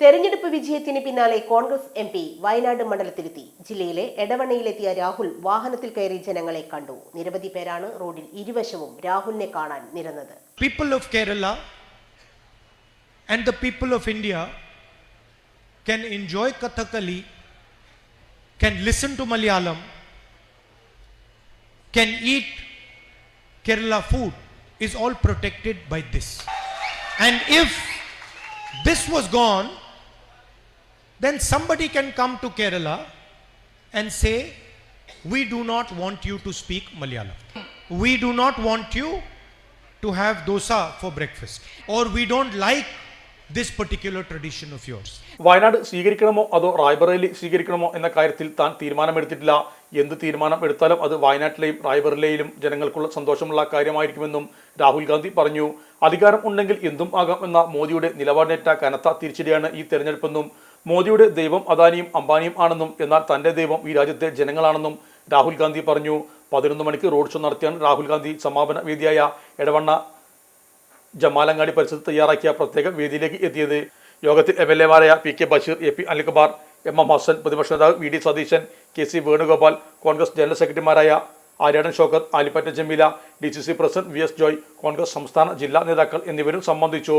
തെരഞ്ഞെടുപ്പ് വിജയത്തിന് പിന്നാലെ കോൺഗ്രസ് എം പി വയനാട് മണ്ഡലത്തിലെത്തി ജില്ലയിലെ എടവണ്ണയിലെത്തിയ രാഹുൽ വാഹനത്തിൽ കയറി ജനങ്ങളെ കണ്ടു. നിരവധി പേരാണ് റോഡിൽ ഇരുവശവും രാഹുലിനെ കാണാൻ നിരന്നത്. People of Kerala and the people of India can enjoy Kathakali can listen to Malayalam can eat Kerala food is all protected by this and if this was gone then somebody can come to Kerala and say, We do not want you to speak Malayalam. We do not want you to have dosa for breakfast. Or we don't like this particular tradition of yours. Wayanad സ്വീകരിക്കണമോ അതോ റായ്ബറേലി സ്വീകരിക്കണമോ എന്ന കാര്യത്തിൽ താൻ തീരുമാനമെടുത്തിട്ടില്ല എന്ത് തീരുമാനം എടുത്താലും അത് വയനാട്ടിലെയും റായ്ബറേലിയിലും ജനങ്ങൾക്കുള്ള സന്തോഷമുള്ള കാര്യമായിരിക്കുമെന്നും രാഹുൽ ഗാന്ധി പറഞ്ഞു അധികാരം ഉണ്ടെങ്കിൽ എന്തും ആകാം എന്ന മോദിയുടെ നിലപാടിനേറ്റ കനത്ത തിരിച്ചടിയാണ് ഈ തെരഞ്ഞെടുപ്പെന്നും മോദിയുടെ ദൈവം അദാനിയും അംബാനിയും ആണെന്നും എന്നാൽ തന്റെ ദൈവം ഈ രാജ്യത്തെ ജനങ്ങളാണെന്നും രാഹുൽ ഗാന്ധി പറഞ്ഞു. പതിനൊന്ന് മണിക്ക് റോഡ് ഷോ നടത്തിയാണ് രാഹുൽ ഗാന്ധി സമാപന വേദിയായ എടവണ്ണ ജമാലങ്ങാടി പരിസരത്ത് തയ്യാറാക്കിയ പ്രത്യേക വേദിയിലേക്ക് എത്തിയത്. യോഗത്തിൽ M L എമാരായ P K Basheer A P Anilkumar M M Hassan പ്രതിപക്ഷ നേതാവ് V D Satheesan K C Venugopal Congress general സെക്രട്ടറിമാരായ Aryadan Shoukath Alipatta Jameela D C C president V S Joy Congress സംസ്ഥാന ജില്ലാ നേതാക്കൾ എന്നിവരും സംബന്ധിച്ചു.